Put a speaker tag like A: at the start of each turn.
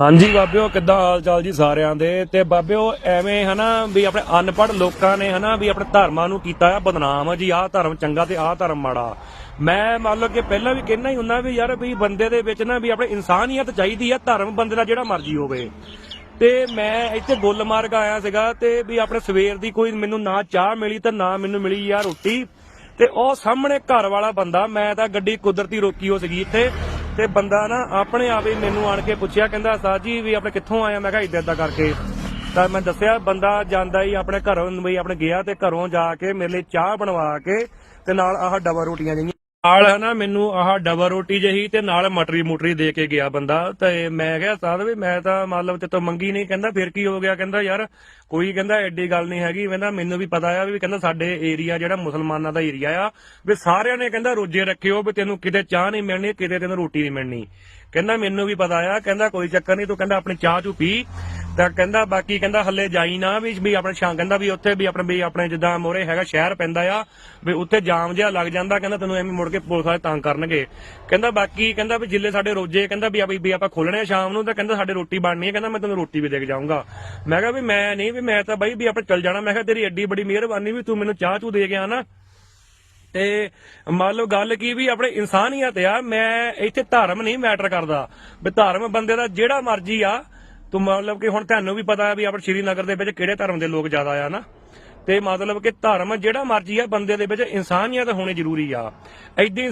A: ਹਾਂਜੀ ਬਾਬਿਓ, ਕਿੱਦਾਂ ਹਾਲ ਚਾਲ ਜੀ ਸਾਰਿਆਂ ਦੇ? ਤੇ ਬਾਬਿਓ, ਐਵੇਂ ਹਨਾ ਵੀ ਆਪਣੇ ਅਨਪੜ੍ਹ ਲੋਕਾਂ ਨੇ ਹਨਾ ਵੀ ਆਪਣੇ ਧਰਮਾਂ ਨੂੰ ਕੀਤਾ ਆ ਬਦਨਾਮ ਜੀ, ਆਹ ਧਰਮ ਚੰਗਾ ਤੇ ਆਹ ਧਰਮ ਮਾੜਾ। ਮੈਂ ਮੰਨ ਲਓ ਕਿ ਪਹਿਲਾਂ ਵੀ ਕਹਿਣਾ ਹੀ ਹੁੰਦਾ ਵੀ ਯਾਰ ਵੀ ਬੰਦੇ ਦੇ ਵਿੱਚ ਨਾ ਵੀ ਆਪਣੇ ਇਨਸਾਨੀਅਤ ਚਾਹੀਦੀ ਆ, ਧਰਮ ਬੰਦੇ ਦਾ ਜਿਹੜਾ ਮਰਜ਼ੀ ਹੋਵੇ। ਤੇ ਮੈਂ ਇੱਥੇ ਗੁੱਲਮਾਰਗ ਆਇਆ ਸੀਗਾ ਤੇ ਵੀ ਆਪਣੇ ਸਵੇਰ ਦੀ ਕੋਈ ਮੈਨੂੰ ਨਾ ਚਾਹ ਮਿਲੀ ਤੇ ਨਾ ਮੈਨੂੰ ਮਿਲੀ ਯਾਰ ਰੋਟੀ। ਤੇ ਉਹ ਸਾਹਮਣੇ ਘਰ ਵਾਲਾ ਬੰਦਾ, ਮੈਂ ਤਾਂ ਗੱਡੀ ਕੁਦਰਤੀ ਰੋਕੀ ਹੋ ਸੀਗੀ ਇੱਥੇ। ਤੇ ਬੰਦਾ ਨਾ ਆਪਣੇ ਆਪ ਹੀ ਮੈਨੂੰ ਆਣ ਕੇ ਪੁੱਛਿਆ, ਕਹਿੰਦਾ ਸਾਹ ਜੀ, ਵੀ ਆਪਣੇ ਕਿੱਥੋਂ ਆਇਆ ਮੈਂ ਕਿਹਾ, ਇੱਦਾਂ ਇੱਦਾਂ ਕਰਕੇ। ਤਾਂ ਮੈਂ ਦੱਸਿਆ, ਬੰਦਾ ਜਾਂਦਾ ਹੀ ਆਪਣੇ ਘਰੋਂ ਵੀ ਆਪਣੇ ਗਿਆ ਤੇ ਘਰੋਂ ਜਾ ਕੇ ਮੇਰੇ ਲਈ ਚਾਹ ਬਣਵਾ ਕੇ ਤੇ ਨਾਲ ਆਹ ਡਬਲ ਰੋਟੀਆਂ ਜਿਹੀਆਂ ਨਾਲ ਹਨਾ, ਮੈਨੂੰ ਆਹ ਡਬਲ ਰੋਟੀ ਜਹੀ ਤੇ ਨਾਲ ਮਟਰੀ ਮੁਟਰੀ ਦੇ ਕੇ ਗਿਆ ਬੰਦਾ। ਤੇ ਮੈਂ ਕਿਹਾ, ਸਾਧ ਵੀ, ਮੈਂ ਤਾਂ ਮਤਲਬ ਤੇ ਤੋਂ ਮੰਗੀ ਨਹੀਂ। ਕਹਿੰਦਾ, ਫਿਰ ਕੀ ਹੋ ਗਿਆ? ਕਹਿੰਦਾ, ਯਾਰ ਕੋਈ ਕਹਿੰਦਾ ਐਡੀ ਗੱਲ ਨਹੀਂ ਹੈਗੀ। ਕਹਿੰਦਾ, ਮੈਨੂੰ ਵੀ ਪਤਾ ਆ ਵੀ ਕਹਿੰਦਾ ਸਾਡੇ ਏਰੀਆ ਜਿਹੜਾ ਮੁਸਲਮਾਨਾਂ ਦਾ ਏਰੀਆ ਆ, ਵੀ ਸਾਰਿਆਂ ਨੇ ਕਹਿੰਦਾ ਰੋਜੇ ਰੱਖਿਓ ਵੀ ਤੈਨੂੰ ਕਿਤੇ ਚਾਹ ਨਹੀਂ ਮਿਲਣੀ, ਕਿਤੇ ਤੈਨੂੰ ਰੋਟੀ ਨਹੀਂ ਮਿਲਣੀ। ਕਹਿੰਦਾ, ਮੈਨੂੰ ਵੀ ਪਤਾ ਆ। ਕਹਿੰਦਾ, ਕੋਈ ਚੱਕਰ ਨਹੀਂ, ਤੂੰ ਕਹਿੰਦਾ ਆਪਣੀ ਚਾਹ ਚੂ ਪੀ। ਤਾਂ ਕਹਿੰਦਾ, ਬਾਕੀ ਕਹਿੰਦਾ ਹੱਲੇ ਜਾਈ ਨਾ ਵੀ ਵੀ ਆਪਣੇ ਸ਼ਾਂ ਕਹਿੰਦਾ ਵੀ ਉੱਥੇ ਵੀ ਆਪਣੇ ਵੀ ਆਪਣੇ ਜਿੱਦਾਂ ਮੋਰੇ ਹੈਗਾ ਸ਼ਹਿਰ ਪੈਂਦਾ ਆ, ਵੀ ਉੱਥੇ ਜਾਮ ਜਿਹਾ ਲੱਗ ਜਾਂਦਾ, ਕਹਿੰਦਾ ਤੈਨੂੰ ਐਵੇਂ ਮੁੜ ਕੇ ਪੁਲਿਸ ਵਾਲੇ ਤੰਗ ਕਰਨਗੇ। ਕਹਿੰਦਾ, ਬਾਕੀ ਕਹਿੰਦਾ ਵੀ ਜਿੱਲੇ ਸਾਡੇ ਰੋਜੇ, ਕਹਿੰਦਾ ਵੀ ਆ ਵੀ ਆਪਾਂ ਖੋਲਣੇ ਆ ਸ਼ਾਮ ਨੂੰ, ਤਾਂ ਕਹਿੰਦਾ ਸਾਡੇ ਰੋਟੀ ਬਣਨੀ ਹੈ ਕਹਿੰਦਾ ਮੈਂ ਤੈਨੂੰ ਰੋਟੀ ਵੀ ਦੇ ਕੇ ਜਾਊਂਗਾ। ਮੈਂ ਕਿਹਾ ਵੀ ਮੈਂ ਨਹੀਂ, ਵੀ ਮੈਂ ਤਾਂ ਬਾਈ, ਵੀ ਆਪਾਂ ਚੱਲ ਜਾਣਾ, ਮੈਂ ਕਿਹਾ ਤੇਰੀ ਐਡੀ ਬੜੀ ਮਿਹਰਬਾਨੀ ਵੀ ਤੂੰ ਮੈਨੂੰ ਚਾਹ ਚੂ ਦੇ ਗਿਆ ਨਾ। ਤੇ ਮੰਨ ਲਓ ਗੱਲ ਕੀ ਵੀ ਆਪਣੇ ਇਨਸਾਨੀਅਤ ਆ, ਮੈਂ ਇੱਥੇ ਧਰਮ ਨਹੀਂ ਮੈਟਰ ਕਰਦਾ। ਵੀ ਧਰਮ ਬੰਦੇ ਦਾ ਜਿਹੜਾ ਮਰਜ਼ੀ ਆ ਤੂੰ ਮਤਲਬ ਕਿ ਹੁਣ ਤੁਹਾਨੂੰ ਵੀ ਪਤਾ ਵੀ ਆਪਣੇ ਸ਼੍ਰੀਨਗਰ ਦੇ ਵਿੱਚ ਕਿਹੜੇ ਧਰਮ ਦੇ ਲੋਕ ਜ਼ਿਆਦਾ ਆ ਨਾ। ਤੇ ਮਤਲਬ ਕਿ ਧਰਮ ਜਿਹੜਾ ਮਰਜ਼ੀ ਆ, ਬੰਦੇ ਦੇ ਵਿੱਚ ਇਨਸਾਨੀਅਤ ਹੋਣੀ ਜ਼ਰੂਰੀ ਆ। ਐਦਾਂ ਹੀ